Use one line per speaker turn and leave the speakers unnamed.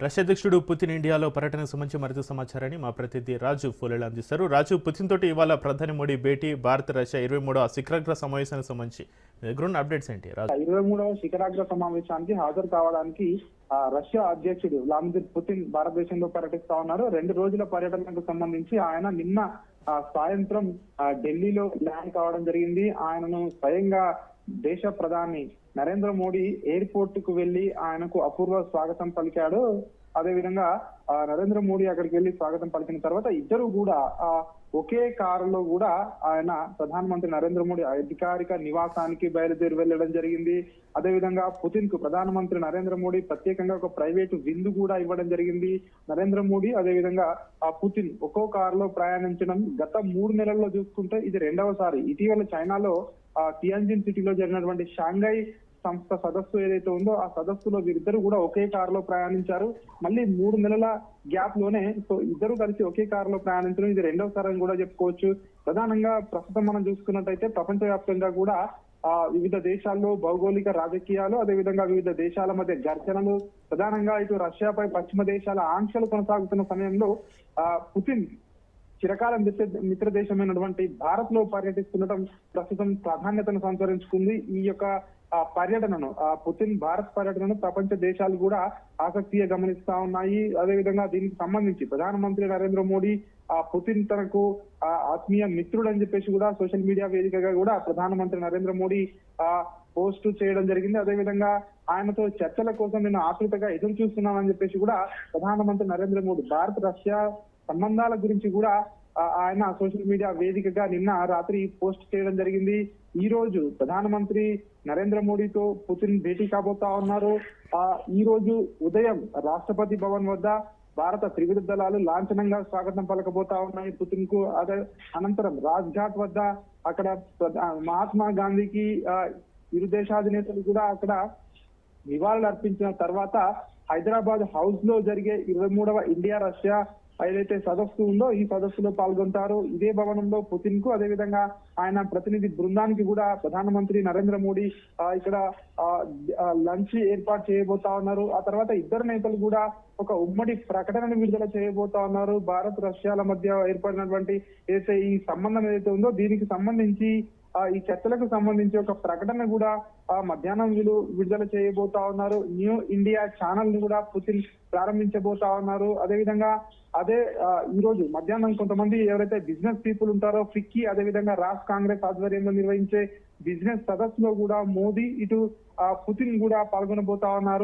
Russia అధ్యక్షుడు Putin ఇండియాలో పర్యటన సంబంధించి మరింత సమాచారాన్ని మా ప్రతినిధి రాజు ఫూలెలు అందిస్తారు. రాజు పుతిన్ తోటి ఇవాళ ప్రధాని మోడీ భేటీ భారత రష్యా ఇరవై మూడవ శిఖరాగ్ర సమావేశానికి సంబంధించి. గ్రౌండ్ దగ్గర ఉన్న అప్డేట్స్ ఏంటి? రాజు.
ఇరవై మూడవ శిఖరాగ్ర సమావేశానికి హాజరు కావడానికి ఆ, రష్యా అధ్యక్షుడు వ్లాదిమిర్ పుతిన్ భారతదేశంలో పర్యటిస్తా ఉన్నారు. రెండు రోజుల పర్యటనకు సంబంధించి ఆయన నిన్న సాయంత్రం ఢిల్లీలో ల్యాండ్ కావడం జరిగింది. ఆయనను స్వయంగా దేశ ప్రధాని నరేంద్ర మోడీ ఎయిర్పోర్ట్కు వెళ్ళి ఆయనకు అపూర్వ స్వాగతం పలికాడు. అదే విధంగా ఆ, నరేంద్ర మోడీ అక్కడికి వెళ్ళి స్వాగతం పలికిన తర్వాత ఇద్దరు కూడా ఆ, ఒకే కారులో కూడా ఆయన ప్రధానమంత్రి నరేంద్ర మోడీ అధికారిక నివాసానికి బయలుదేరి వెళ్ళడం జరిగింది. అదే విధంగా పుతిన్కు ప్రధానమంత్రి నరేంద్ర మోడీ ప్రత్యేకంగా ఒక ప్రైవేటు విందు కూడా ఇవ్వడం జరిగింది. నరేంద్ర మోడీ అదే విధంగా ఆ పుతిన్ ఒక్కో కారులో ప్రయాణించడం గత మూడు నెలల్లో చూసుకుంటే ఇది రెండవసారి. ఇటీవల చైనాలో టియాన్జిన్ సిటీలో జరిగినటువంటి షాంఘై సంస్థ సదస్సు ఏదైతే ఉందో ఆ సదస్సులో వీరిద్దరు కూడా ఒకే కారులో ప్రయాణించారు. మళ్ళీ మూడు నెలల గ్యాప్లోనే సో ఇద్దరు కలిసి ఒకే కారులో ప్రయాణించడం ఇది రెండోసారి అని కూడా చెప్పుకోవచ్చు. ప్రధానంగా ప్రస్తుతం మనం చూసుకున్నట్టయితే ప్రపంచవ్యాప్తంగా కూడా ఆ వివిధ దేశాల్లో భౌగోళిక రాజకీయాలు అదేవిధంగా వివిధ దేశాల మధ్య ఘర్షణలు ప్రధానంగా ఇటు రష్యాపై పశ్చిమ దేశాల ఆంక్షలు కొనసాగుతున్న సమయంలో ఆ పుతిన్ చిరకాల మిత్ర మిత్ర దేశమైనటువంటి భారత్లో పర్యటిస్తుండటం ప్రస్తుతం ప్రాధాన్యతను సంతరించుకుంది. ఈ యొక్క పర్యటనను ఆ పుతిన్ భారత్ పర్యటనను ప్రపంచ దేశాలు కూడా ఆసక్తిగా గమనిస్తా ఉన్నాయి. అదేవిధంగా దీనికి సంబంధించి ప్రధానమంత్రి నరేంద్ర మోడీ ఆ పుతిన్ తనకు ఆ ఆత్మీయ మిత్రుడు అని చెప్పేసి కూడా సోషల్ మీడియా వేదికగా కూడా ప్రధానమంత్రి నరేంద్ర మోడీ ఆ పోస్ట్ చేయడం జరిగింది. అదేవిధంగా ఆయనతో చర్చల కోసం నేను ఆతృతగా ఎదురు చూస్తున్నానని చెప్పేసి కూడా ప్రధానమంత్రి నరేంద్ర మోడీ భారత్ రష్యా సంబంధాల గురించి కూడా ఆయన సోషల్ మీడియా వేదికగా నిన్న రాత్రి పోస్ట్ చేయడం జరిగింది. ఈ రోజు ప్రధానమంత్రి నరేంద్ర మోడీతో పుతిన్ భేటీ కాబోతా ఉన్నారు. ఆ ఈ రోజు ఉదయం రాష్ట్రపతి భవన్ వద్ద భారత త్రివిధ దళాలు లాంఛనంగా స్వాగతం పలకబోతా ఉన్నాయి పుతిన్కు అదే అనంతరం రాజ్ ఘాట్ వద్ద అక్కడ ప్రధా- మహాత్మా గాంధీకి ఇరు దేశాధినేతలు కూడా అక్కడ నివాళులు అర్పించిన తర్వాత హైదరాబాద్ హౌస్లో జరిగే ఇరవై మూడవ ఇండియా రష్యా ఏదైతే సదస్సు ఉందో ఈ సదస్సులో పాల్గొంటారు ఇదే భవనంలో పుతిన్కు అదేవిధంగా ఆయన ప్రతినిధి బృందానికి కూడా ప్రధానమంత్రి నరేంద్ర మోడీ ఆ, ఇక్కడ లంచ్ ఏర్పాటు చేయబోతా ఉన్నారు. ఆ తర్వాత ఇద్దరు నేతలు కూడా ఒక ఉమ్మడి ప్రకటనను విడుదల చేయబోతా ఉన్నారు. భారత్ రష్యాల మధ్య ఏర్పడినటువంటి ఏదైతే ఈ సంబంధం ఏదైతే ఉందో దీనికి సంబంధించి ఈ చర్చలకు సంబంధించి ఒక ప్రకటన కూడా ఆ మధ్యాహ్నం వీళ్ళు విడుదల చేయబోతా ఉన్నారు. న్యూ ఇండియా ఛానల్ని కూడా పుతిన్ ప్రారంభించబోతా ఉన్నారు. అదేవిధంగా అదే ఈ రోజు మధ్యాహ్నం కొంతమంది ఎవరైతే బిజినెస్ పీపుల్ ఉంటారో ఫిక్కీ అదేవిధంగా రాజ్ కాంగ్రెస్ ఆధ్వర్యంలో నిర్వహించే బిజినెస్ సదస్సులో కూడా మోదీ ఇటు పుతిన్ కూడా పాల్గొనబోతా ఉన్నారు.